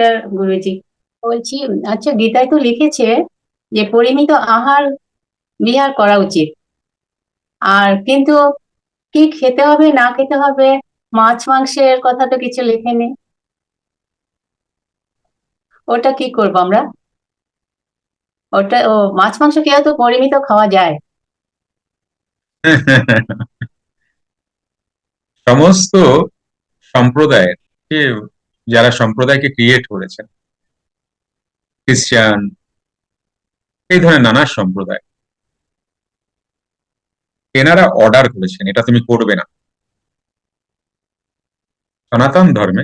নমস্কার গুরুজি বলছি আচ্ছা গীতায় তো লিখেছে যে পরিমিত আহার বিহার করা উচিত। আর কিন্তু কি খেতে হবে, না খেতে হবে? মাছ মাংসের কথা তো কিছু লেখেনি ওটা কি করব আমরা? ওটা, ও, মাছ মাংস খেয়ে তো পরিমিত খাওয়া যায়। সমস্ত সম্প্রদায়ের যারা সম্প্রদায়কে ক্রিয়েট করেছেন। খ্রিস্টান এই ধরনের নানা সম্প্রদায়। এনারা অর্ডার করেছেন, এটা তুমি করবে না। সনাতন ধর্মে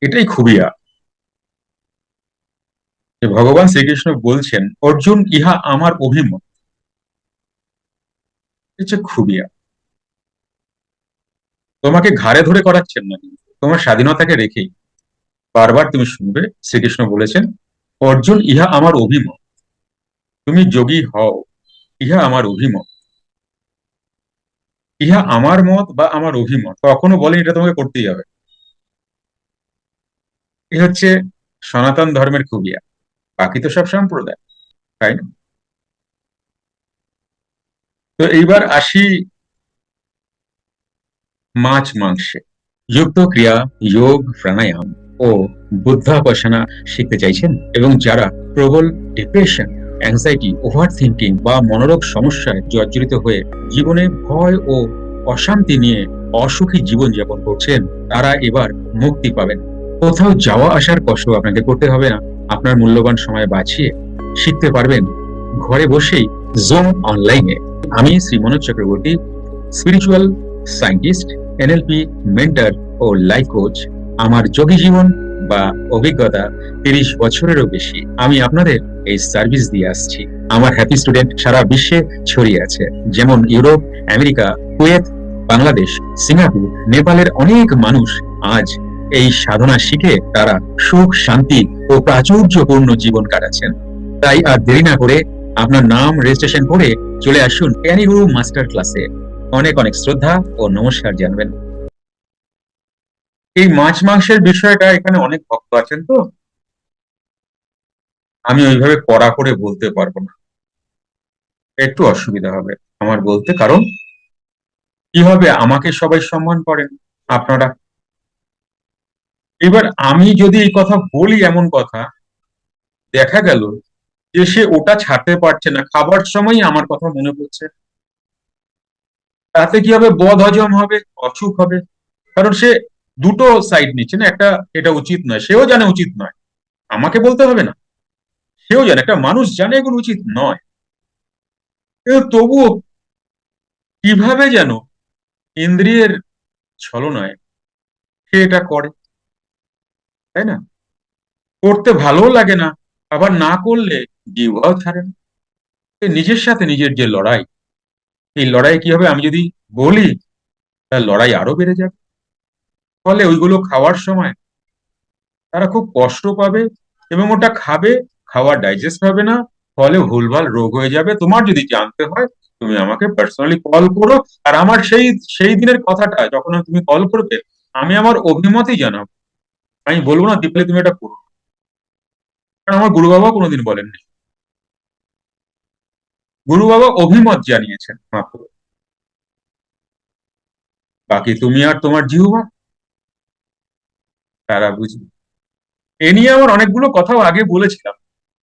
এটাই খুবিয়া যে ভগবান শ্রীকৃষ্ণ বলছেন, অর্জুন, ইহা আমার অভিমত। খুবিয়া তোমাকে ঘাড়ে ধরে করাচ্ছেন না। তোমার স্বাধীনতাকে রেখেই। বারবার তুমি শুনবে, শ্রীকৃষ্ণ বলেছেন, অর্জুন, ইহা আমার অভিমত। তুমি যোগী হও, ইহা আমার অভিমত। ইহা আমার মত বা আমার অভিমত। কখনো বলেন এটা তোমাকে করতেই হবে। এ হচ্ছে সনাতন ধর্মের খুবিয়া বাকি তো সব সম্প্রদায়, তাই না? তো এইবার আসি মাছ মাংসে। যুক্ত ক্রিয়া, যোগ, প্রাণায়াম। ও বুদ্ধাপাসনা শিখতে চাইছেন এবং যারা প্রবল ডিপ্রেশন অ্যাংজাইটি ওভার থিঙ্কিং বা মনোরোগ সমস্যায় জর্জরিত হয়ে জীবনে ভয় ও অশান্তি নিয়ে অসুখী জীবন যাপন করছেন, তারা এবার মুক্তি পাবেন। কোথাও যাওয়া আসার কষ্ট আপনাকে করতে হবে না। আপনার মূল্যবান সময় বাঁচিয়ে শিখতে পারবেন। ঘরে বসেই জুম অনলাইনে আমি Shri Manoj Chakraborty spiritual scientist NLP mentor ও লাইফ কোচ আমার যোগী জীবন বা অভিজ্ঞতা তিরিশ বছরেরও বেশি। আমি আপনাদের এই সার্ভিস দিয়ে আসছি। আমার হ্যাপি স্টুডেন্ট সারা বিশ্বে ছড়িয়ে আছে। যেমন Europe, America, Kuwait, Bangladesh, Singapore, নেপালের অনেক মানুষ আজ এই সাধনা শিখে তারা সুখ, শান্তি ও প্রাচুর্যপূর্ণ জীবন কাটাচ্ছেন। তাই আর দেরি না করে আপনার নাম রেজিস্ট্রেশন করে চলে আসুন জ্ঞানীগুরু মাস্টার ক্লাসে অনেক অনেক শ্রদ্ধা ও নমস্কার জানবেন। এই মাছ মাংসের বিষয়টা এখানে অনেক ভক্ত আছেন তো। আমি ওইভাবে কড়া করে বলতে পারব না। একটু অসুবিধা হবে আমার বলতে, কারণ কি হবে আমাকে সবাই সম্মান করেন আপনারা? এবার আমি যদি এই কথা বলি এমন কথা, দেখা গেল যে সে ওটা ছাড়তে পারছে না, খাবার সময় আমার কথা মনে পড়ছে। তাতে কি হবে? বদ হজম হবে, অসুখ হবে। কারণ সে দুটো সাইড নিচ্ছে না, একটা এটা উচিত নয়, সেও জানে উচিত নয়। আমাকে বলতে হবে না। সেও জানে, একটা মানুষ জানে এগুলো উচিত নয়। তবুও কীভাবে যেন ইন্দ্রিয়ের ছলনায় সে এটা করে? তাই না? করতে ভালোও লাগে না, আবার না করলে জিহ্বাও ছাড়ে না। নিজের সাথে নিজের যে লড়াই, এই লড়াই কি হবে আমি যদি বলি তার লড়াই আরও বেড়ে যাবে। ফলে ওইগুলো খাওয়ার সময় তারা খুব কষ্ট পাবে এবং ওটা খাবে, খাওয়া ডাইজেস্ট হবে না, ফলে ভুলভাল রোগ হয়ে যাবে। তোমার যদি জানতে হয়, তুমি আমাকে পার্সোনালি কল করো। আর আমার সেই সেই দিনের কথাটা যখন তুমি কল করবে, আমি আমার অভিমতই জানাব। আমি বলব না, দীপলে, তুমি এটা করো কারণ আমার গুরু বাবা কোনোদিন বলেননি। গুরু বাবা অভিমত জানিয়েছেন মাত্র বাকি তুমি আর তোমার জিহুবা। তারা বুঝবে এ নিয়ে আমার অনেকগুলো কথাও আগে বলেছিলাম।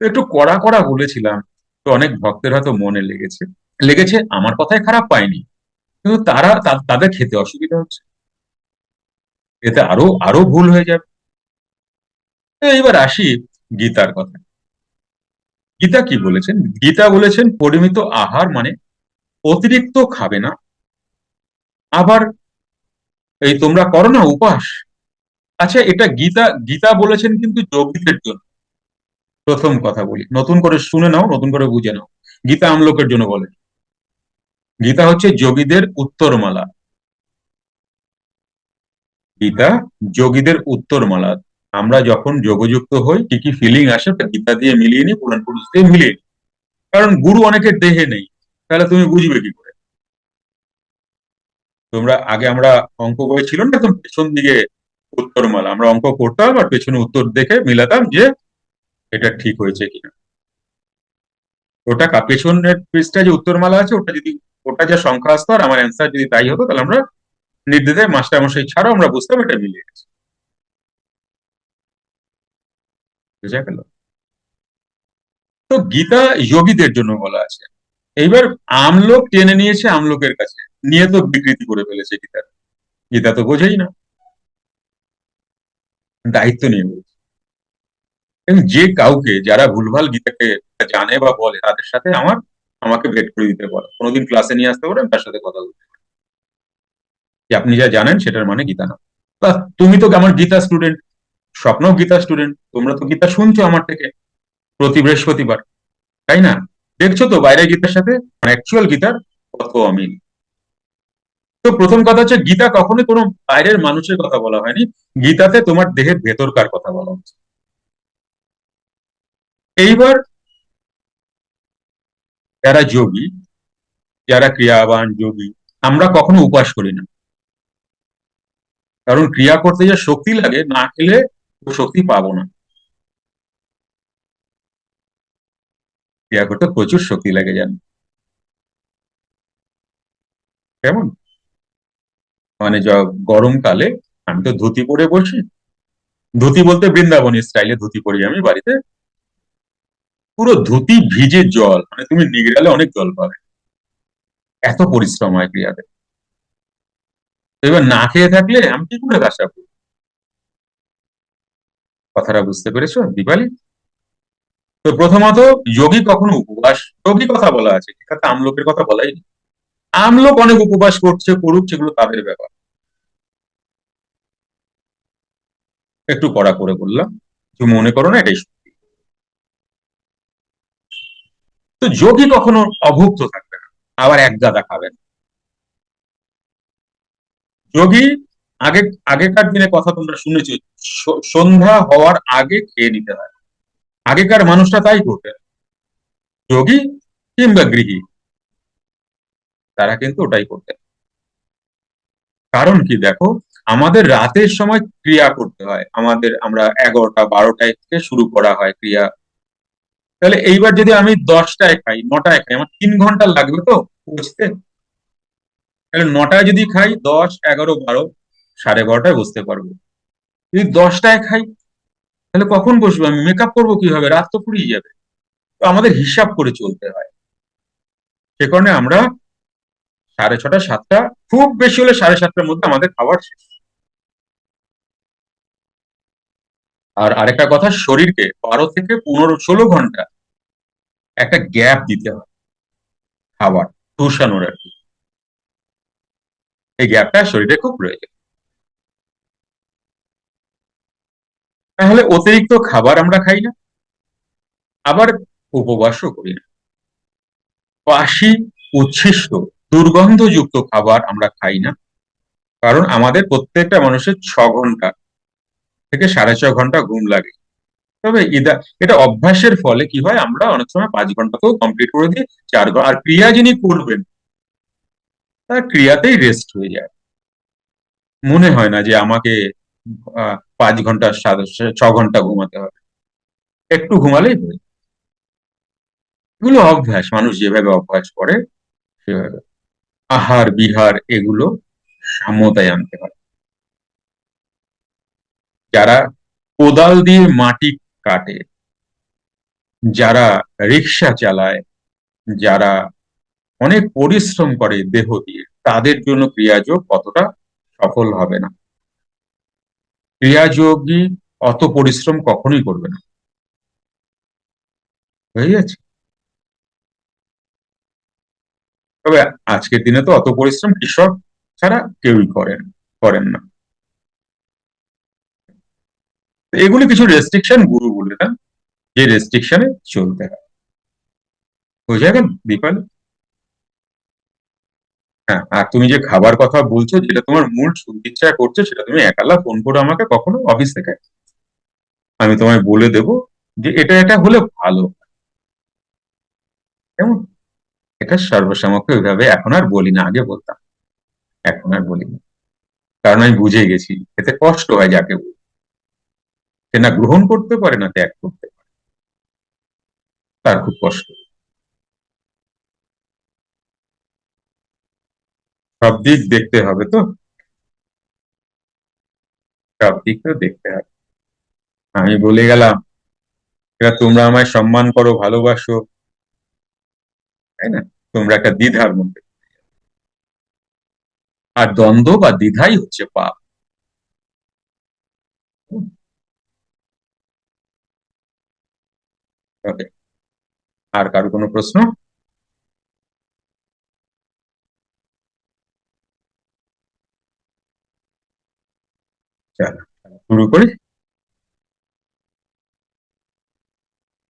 একটু কড়া কড়া বলেছিলাম। তো অনেক ভক্তের হয়তো মনে লেগেছে। লেগেছে, আমার কথায় খারাপ পায়নি। কিন্তু তারা তাদের খেতে অসুবিধা হচ্ছে। এতে আরও আরও ভুল হয়ে যাবে। এইবার আসি গীতার কথা গীতা কি বলেছেন? গীতা বলেছেন, পরিমিত আহার মানে অতিরিক্ত খাবে না। আবার, এই তোমরা করো না উপাস আচ্ছা এটা গীতা গীতা বলেছেন কিন্তু যোগীদের জন্য। প্রথম কথা বলি। নতুন করে শুনে নাও, নতুন করে বুঝে নাও। গীতা আমলোকের জন্য বলে। গীতা হচ্ছে যোগীদের উত্তরমালা। গীতা যোগীদের উত্তরমালা। আমরা যখন যোগযুক্ত হই, কি কি ফিলিং আসে গীতা দিয়ে মিলিয়ে নিই, পুরাণ পুরুষ দিয়ে মিলিয়ে নিই। কারণ গুরু অনেকের দেহে নেই, তাহলে তুমি বুঝবে কি করে? তোমরা, আগে আমরা অঙ্ক বই ছিল না একদম পেছন দিকে উত্তরমালা আমরা অঙ্ক করতাম আর পেছনে উত্তর দেখে মিলাতাম যে এটা ঠিক হয়েছে কিনা। ওটা পেছনের পৃষ্ঠায় যে উত্তরমালা আছে, ওটা যদি ওটা যা সংখ্যা আসতো আর আমার অ্যান্সার যদি তাই হতো, তাহলে আমরা নির্দ্বিধে মাস্টার মশাই ছাড়াও আমরা বুঝতাম এটা মিলিয়ে গেছে। বুঝা গেল? তো গীতা যোগীদের জন্য বলা আছে। এইবার আমলোক টেনে নিয়েছে আমলোকের কাছে। নিয়ে তো বিকৃতি করে ফেলেছে গীতার। গীতা তো বোঝেই না। দায়িত্ব নিয়ে বলছে। এবং যে কাউকে যারা ভুলভাল গীতাকে জানে বা বলে তাদের সাথে আমার আমাকে ভেট করে দিতে পারে। কোনোদিন ক্লাসে নিয়ে আসতে পারেন তার সাথে কথা বলতে পারেন যে আপনি যা জানেন সেটার মানে গীতা না। তা তুমি তো আমার গীতা স্টুডেন্ট স্বপ্ন গীতা স্টুডেন্ট তোমরা তো গীতা শুনছো আমার থেকে প্রতি বৃহস্পতিবার তাই না? দেখছ তো বাইরের গীতার সাথে অ্যাকচুয়াল গীতার কত অমিল তো প্রথম কথা হচ্ছে, গীতা কখনোই কোনো বাইরের মানুষের কথা বলা হয়নি। গীতাতে তোমার দেহের ভেতরকার কথা বলা হচ্ছে। এইবার যারা যোগী, যারা ক্রিয়াবান যোগী, আমরা কখনো উপাস করি না। কারণ ক্রিয়া করতে যে শক্তি লাগে, না খেলে শক্তি পাবো না। ক্রিয়া করতে প্রচুর শক্তি লাগে জানো। কেমন? মানে গরমকালে, আমি তো ধুতি পরে বসি। ধুতি বলতে বৃন্দাবনী স্টাইলে ধুতি পরি আমি বাড়িতে। পুরো ধুতি ভিজে জল মানে তুমি নিগড়ালে অনেক জল পাবে। এত পরিশ্রম হয় ক্রিয়াতে। এবার না খেয়ে থাকলে আমি কি করে করব কথাটা বুঝতে পেরেছ, দীপালি? তো প্রথমত, যোগী কখনো উপবাস, যোগী কথা বলা আছে, এখানে আমলোকের কথা বলাই নেই। আমলোক অনেক উপবাস করছে, করুক, সেগুলো তাদের ব্যাপার। একটু কড়া করে বললাম, তুমি মনে করো না এটাই সত্যি? তো যোগী কখনো অভুক্ত থাকবে না, আবার এক গাদা খাবেন যোগী, আগে, আগেকার দিনে কথা তোমরা শুনেছো সন্ধ্যা হওয়ার আগে খেয়ে নিতে হয়। আগেকার মানুষটা তাই করতেন। যোগী কিংবা গৃহী। তারা কিন্তু ওটাই করতেন কারণ কি দেখো, আমাদের রাতের সময় ক্রিয়া করতে হয়। আমাদের, আমরা এগারোটা, বারোটায় থেকে শুরু করা হয় ক্রিয়া। তাহলে এইবার যদি আমি দশটায় খাই, নটায় খাই, আমার তিন ঘণ্টা লাগবে তো বুঝতে তাহলে নটায় যদি খাই, দশ, এগারো, বারো, সাড়ে বারোটায় বসতে পারব। যদি দশটায় খাই, তাহলে কখন বসবো আমি? মেকআপ করব কীভাবে? রাত তো ফুরিয়ে যাবে। তো আমাদের হিসাব করে চলতে হয়। সে কারণে আমরা সাড়ে ছটা, সাতটা, খুব বেশি হলে সাড়ে সাতটার মধ্যে আমাদের খাবার শেষ। আর আরেকটা কথা, শরীরকে বারো থেকে পনেরো, ষোলো ঘণ্টা একটা গ্যাপ দিতে হয় খাবার শুষানোর আর কি। এই গ্যাপটা শরীরে খুব প্রয়োজন তাহলে অতিরিক্ত খাবার আমরা খাই না, আবার উপবাসও করি না। বাসি উচ্ছিষ্ট দুর্গন্ধযুক্ত খাবার আমরা খাই না। কারণ আমাদের প্রত্যেকটা মানুষের ছ ঘণ্টা থেকে সাড়ে ছ ঘণ্টা ঘুম লাগে। তবে ইদা, এটা অভ্যাসের ফলে কি হয়, আমরা অনেক সময় পাঁচ ঘন্টাতেও কমপ্লিট করে দিই, চার ঘণ্টা আর ক্রিয়া যিনি করবেন, তার ক্রিয়াতেই রেস্ট হয়ে যায়। মনে হয় না যে আমাকে পাঁচ ঘণ্টা ছ ঘণ্টা ঘুমাতে হবে। একটু ঘুমালেই হয় এগুলো অভ্যাস, মানুষ যেভাবে অভ্যাস করে, সেভাবে। আহার বিহার এগুলো সাম্যতায় আনতে হয় যারা কোদাল দিয়ে মাটি কাটে, যারা রিক্সা চালায়, যারা অনেক পরিশ্রম করে দেহ দিয়ে, তাদের জন্য ক্রিয়াযোগ কতটা সফল হবে না। ক্রিয়াযোগী অত পরিশ্রম কখনোই করবে না। হয়ে যাচ্ছে তবে আজকের দিনে তো অত পরিশ্রম কৃষক ছাড়া কেউই করেন করেন না। এগুলি কিছু রেস্ট্রিকশন গুরু বলে দেন, যে রেস্ট্রিকশনে চলতে হয়। বুঝে গেল দীপালি হ্যাঁ আর তুমি যে খাবার কথা বলছো, যেটা তোমার মূল ইচ্ছা করছে, সেটা তুমি একালা ফোন করে আমাকে কখনো অফিস থেকে আমি তোমায় বলে দেব যে এটা এটা হলে ভালো কেমন? এটা সর্বসমক্ষ ওইভাবে এখন আর বলি না, আগে বলতাম। এখন আর বলি না। কারণ আমি বুঝে গেছি, এতে কষ্ট হয় যাকে বলি। সে না গ্রহণ করতে পারে না ত্যাগ করতে পারে। তার খুব কষ্ট। সব দিক দেখতে হবে তো? সব দিক তো দেখতে হবে। আমি বলে গেলাম, এবার তোমরা আমায় সম্মান করো, ভালোবাসো তাই না? তোমরা একটা দ্বিধার মধ্যে আর দ্বন্দ্ব বা দ্বিধাই হচ্ছে পাপ। আর কারও কোনো প্রশ্ন? চলো শুরু করি।